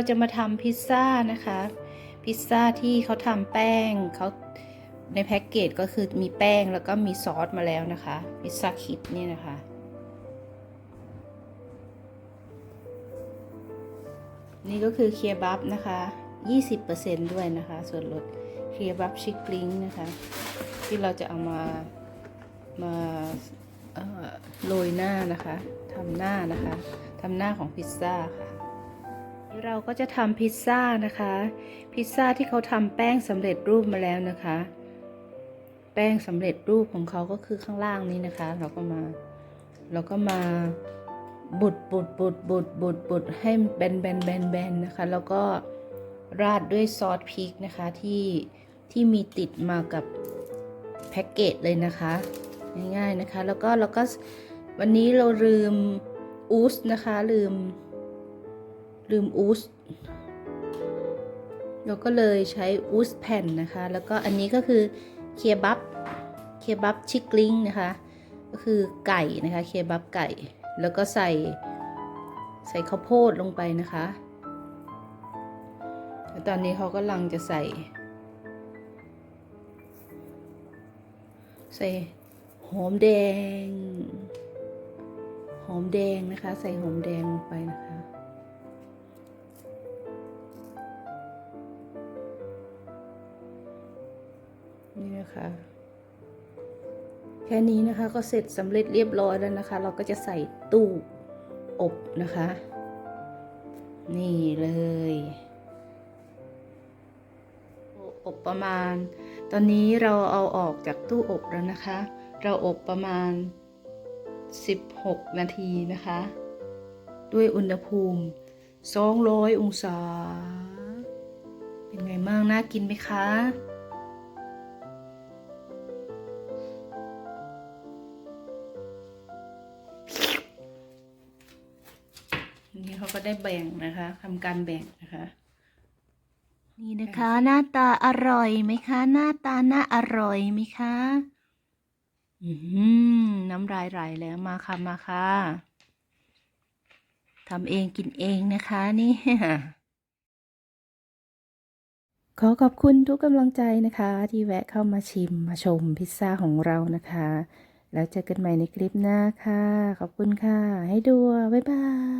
เราจะมาทำพิซซ่านะคะ พิซซ่าที่เขาทำแป้งเขาในแพ็กเกจก็คือมีแป้งแล้วก็มีซอสมาแล้วนะคะ พิซซ่าคิดนี่นะคะ นี่ก็คือเคียบับนะคะ 20%ด้วยนะคะ ส่วนลดเคียบับชิคลิงนะคะ ที่เราจะเอามามาโรยหน้านะคะทำหน้านะคะทำหน้าของพิซซ่าค่ะ เราก็จะทำพิซซ่านะคะ พิซซ่าที่เขาทำแป้งสำเร็จรูปมาแล้วนะคะ แป้งสำเร็จรูปของเขาก็คือข้างล่างนี้นะคะ เราก็มาเราก็มาบุดบุดบุดบุดบุดบุดให้แบนแบนแบนแบนนะคะ แล้วก็ราดด้วยซอสพริกนะคะที่ที่มีติดมากับแพ็กเกจเลยนะคะ ง่ายๆนะคะ แล้วก็แล้วก็วันนี้เราลืมอูสนะคะลืม ลืมอูสเราก็เลยใช้อูสแผ่นนะคะ แล้วก็อันนี้ก็คือเคบับเคบับชิคลิงนะคะ ก็คือไก่นะคะเคบับไก่ แล้วก็ใส่ใส่ข้าวโพดลงไปนะคะแล้วตอนนี้เขากำลังจะใส่ ใส่หอมแดง หอมแดงนะคะ ใส่หอมแดงลงไปนะคะ นี่นะคะ แค่นี้นะคะก็เสร็จสำเร็จเรียบร้อยแล้วนะคะ เราก็จะใส่ตู้อบนะคะ นี่เลยอบประมาณ ตอนนี้เราเอาออกจากตู้อบแล้วนะคะ เราอบประมาณ 16 นาทีนะคะ ด้วยอุณหภูมิ 200 องศา เป็นไงบ้างน่ากินไหมคะ นี่เขาก็ได้แบ่งนะคะทำการแบ่งนะคะ นี่นะคะหน้าตาอร่อยไหมคะ หน้าตาน่าอร่อยไหมคะอืมน้ำลายไหลแล้วมาค่ะมาค่ะทำเองกินเองนะคะนี่ขอขอบคุณทุกกำลังใจนะคะ ที่แวะเข้ามาชิมมาชมพิซซ่าของเรานะคะ แล้วเจอกันใหม่ในคลิปหน้าค่ะ ขอบคุณค่ะ ให้ดูบ๊ายบาย